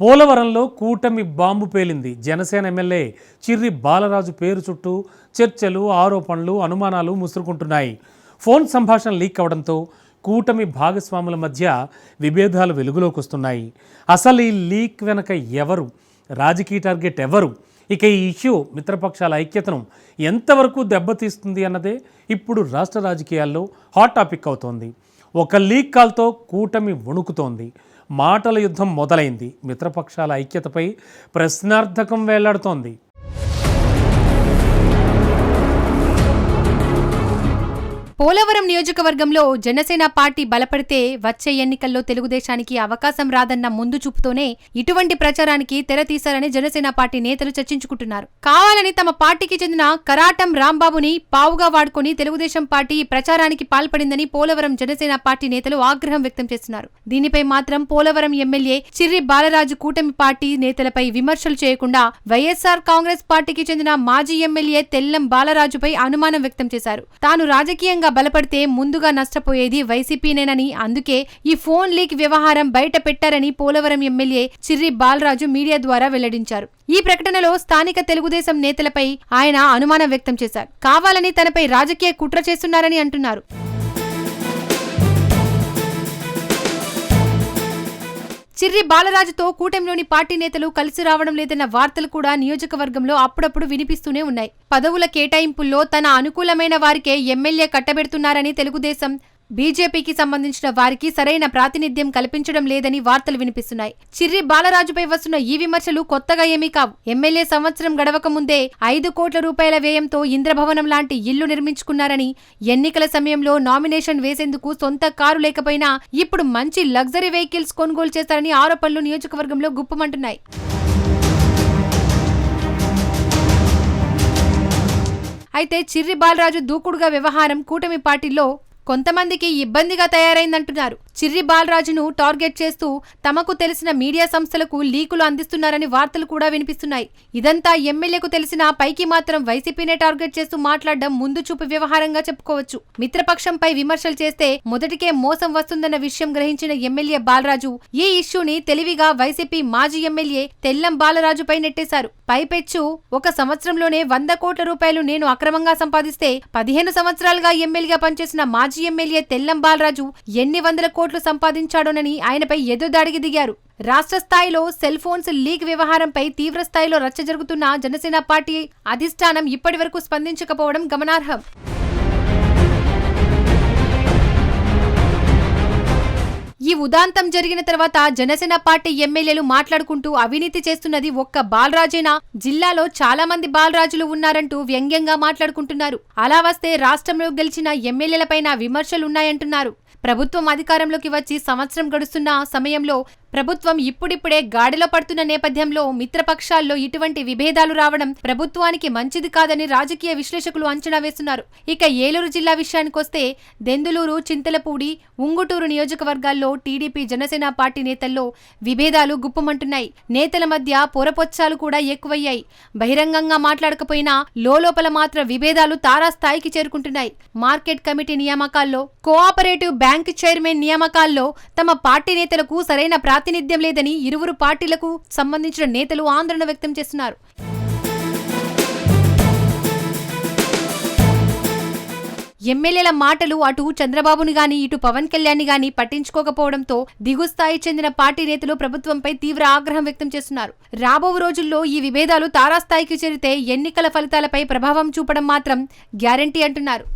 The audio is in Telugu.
పోలవరంలో కూటమి బాంబు పేలింది. జనసేన ఎమ్మెల్యే చిర్రి బాలరాజు పేరు చుట్టూ చర్చలు ఆరోపణలు అనుమానాలు ముసురుకుంటున్నాయి. ఫోన్ సంభాషణ లీక్ అవడంతో కూటమి భాగస్వాముల మధ్య విభేదాలు వెలుగులోకి వస్తున్నాయి. అసలు ఈ లీక్ వెనక ఎవరు? రాజకీయ టార్గెట్ ఎవరు? ఇక ఈ ఇష్యూ మిత్రపక్షాల ఐక్యతను ఎంతవరకు దెబ్బతీస్తుంది అన్నదే ఇప్పుడు రాష్ట్ర రాజకీయాల్లో హాట్ టాపిక్ అవుతోంది. ఒక లీక్ కాల్తో కూటమి వణుకుతోంది. మాటల యుద్ధం మొదలైంది. మిత్రపక్షాల ఐక్యతపై ప్రశ్నార్థకం వేలాడుతోంది. పోలవరం నియోజకవర్గంలో జనసేన పార్టీ బలపడితే వచ్చే ఎన్నికల్లో తెలుగుదేశానికి అవకాశం రాదన్న ముందు చూపుతోనే ఇటువంటి ప్రచారానికి తెర తీశారని జనసేన పార్టీ నేతలు చర్చించుకుంటున్నారు. కావాలని తమ పార్టీకి చెందిన కరాటం రాంబాబుని పావుగా వాడుకొని తెలుగుదేశం పార్టీ ప్రచారానికి పాల్పడిందని పోలవరం జనసేన పార్టీ నేతలు ఆగ్రహం వ్యక్తం చేస్తున్నారు. దీనిపై మాత్రం పోలవరం ఎమ్మెల్యే చిర్రి బాలరాజు కూటమి పార్టీ నేతలపై విమర్శలు చేయకుండా వైఎస్ఆర్ కాంగ్రెస్ పార్టీకి చెందిన మాజీ ఎమ్మెల్యే తెల్లం బాలరాజుపై అనుమానం వ్యక్తం చేశారు. తాను రాజకీయంగా బలపడితే ముందుగా నష్టపోయేది వైసీపీనేనని. అందుకే ఈ ఫోన్ లీక్ వ్యవహారం బయట పెట్టారని పోలవరం ఎమ్మెల్యే చిర్రి బాలరాజు మీడియా ద్వారా వెల్లడించారు. ఈ ప్రకటనలో స్థానిక తెలుగుదేశం నేతలపై ఆయన అనుమానం వ్యక్తం చేశారు. కావాలని తనపై రాజకీయ కుట్ర చేస్తున్నారని అంటున్నారు. చిర్రి బాలరాజుతో కూటమిలోని పార్టీ నేతలు కలిసి రావడం లేదన్న వార్తలు కూడా నియోజకవర్గంలో అప్పుడప్పుడు వినిపిస్తూనే ఉన్నాయి. పదవుల కేటాయింపుల్లో తన అనుకూలమైన వారికే ఎమ్మెల్యే కట్టబెడుతున్నారని తెలుగుదేశం బీజేపీకి సంబంధించిన వారికి సరైన ప్రాతినిధ్యం కల్పించడం లేదని వార్తలు వినిపిస్తున్నాయి. చిర్రి బాలరాజుపై వస్తున్న ఈ విమర్శలు కొత్తగా ఏమీ కావు. ఎమ్మెల్యే సంవత్సరం గడవక ముందే ఐదు కోట్ల రూపాయల వ్యయంతో ఇంద్రభవనం లాంటి ఇల్లు నిర్మించుకున్నారని ఎన్నికల సమయంలో నామినేషన్ వేసేందుకు సొంత కారు లేకపోయినా ఇప్పుడు మంచి లగ్జరీ వెహికల్స్ కొనుగోలు చేస్తారని ఆరోపణలు నియోజకవర్గంలో గుప్పమంటున్నాయి. అయితే చిర్రి బాలరాజు దూకుడుగా వ్యవహారం కూటమి పార్టీలో కొంతమందికి ఇబ్బందిగా తయారైందంటున్నారు. చిర్రి బాలరాజును టార్గెట్ చేస్తూ తమకు తెలిసిన మీడియా సంస్థలకు లీకులు అందిస్తున్నారని వార్తలు కూడా వినిపిస్తున్నాయి. ఇదంతా ఎమ్మెల్యేకు తెలిసిన పైకి మాత్రం వైసీపీనే టార్గెట్ చేస్తూ మాట్లాడడం ముందు చూపు వ్యవహారంగా చెప్పుకోవచ్చు. మిత్రపక్షంపై విమర్శలు చేస్తే మొదటికే మోసం వస్తుందన్న విషయం గ్రహించిన ఎమ్మెల్యే బాలరాజు ఈ ఇష్యూని తెలివిగా వైసీపీ మాజీ ఎమ్మెల్యే తెల్లం బాలరాజుపై నెట్టేశారు. పైపెచ్చు ఒక సంవత్సరంలోనే వంద కోట్ల రూపాయలు నేను అక్రమంగా సంపాదిస్తే పదిహేను సంవత్సరాలుగా ఎమ్మెల్యేగా పనిచేసిన మాజీ ఎమ్మెల్యే తెల్లం బాలరాజు ఎన్ని వందల కోట్లు సంపాదించాడోనని ఆయనపై ఎదురుదాడికి దిగారు. రాష్ట్ర స్థాయిలో సెల్ ఫోన్స్ లీక్ వ్యవహారంపై తీవ్ర స్థాయిలో రచ్చ జరుగుతున్న జనసేన పార్టీ అధిష్టానం ఇప్పటి వరకు స్పందించకపోవడం గమనార్హం. ఉదాంతం జరిగిన తర్వాత జనసేన పార్టీ ఎమ్మెల్యేలు మాట్లాడుకుంటూ అవినీతి చేస్తున్నది ఒక్క బాలరాజేనా? జిల్లాలో చాలా మంది బాలరాజులు ఉన్నారంటూ వ్యంగ్యంగా మాట్లాడుకుంటున్నారు. అలా వస్తే రాష్ట్రంలో గెలిచిన ఎమ్మెల్యేలపైన విమర్శలున్నాయంటున్నారు. ప్రభుత్వం అధికారంలోకి వచ్చి సంవత్సరం గడుస్తున్న సమయంలో ప్రభుత్వం ఇప్పుడిప్పుడే గాడిలో పడుతున్న నేపథ్యంలో మిత్రపక్షాల్లో ఇటువంటి విభేదాలు రావడం ప్రభుత్వానికి మంచిది కాదని రాజకీయ విశ్లేషకులు అంచనా వేస్తున్నారు. ఇక ఏలూరు జిల్లా విషయానికొస్తే దెందులూరు చింతలపూడి ఉంగుటూరు నియోజకవర్గాల్లో టీడీపీ జనసేన పార్టీ నేతల్లో విభేదాలు గుప్పమంటున్నాయి. నేతల మధ్య పొరపొచ్చాలు కూడా ఎక్కువయ్యాయి. బహిరంగంగా మాట్లాడకపోయినా లోపల మాత్రం విభేదాలు తారాస్థాయికి చేరుకుంటున్నాయి. మార్కెట్ కమిటీ నియామకాల్లో కోఆపరేటివ్ బ్యాంక్ చైర్మన్ నియామకాల్లో తమ పార్టీ నేతలకు సరైన ప్రాతినిధ్యం లేదని ఇరువురు పార్టీలకు సంబంధించిన నేతలు ఆందోళన వ్యక్తం చేస్తున్నారు. ఎమ్మెల్యేల మాటలు అటు చంద్రబాబుని గాని ఇటు పవన్ కళ్యాణ్ గాని పట్టించుకోకపోవడంతో దిగుస్థాయి చెందిన పార్టీ నేతలు ప్రభుత్వంపై తీవ్ర ఆగ్రహం వ్యక్తం చేస్తున్నారు. రాబో రోజుల్లో ఈ విభేదాలు తారాస్థాయికి చేరితే ఎన్నికల ఫలితాలపై ప్రభావం చూపడం మాత్రం గ్యారంటీ అంటున్నారు.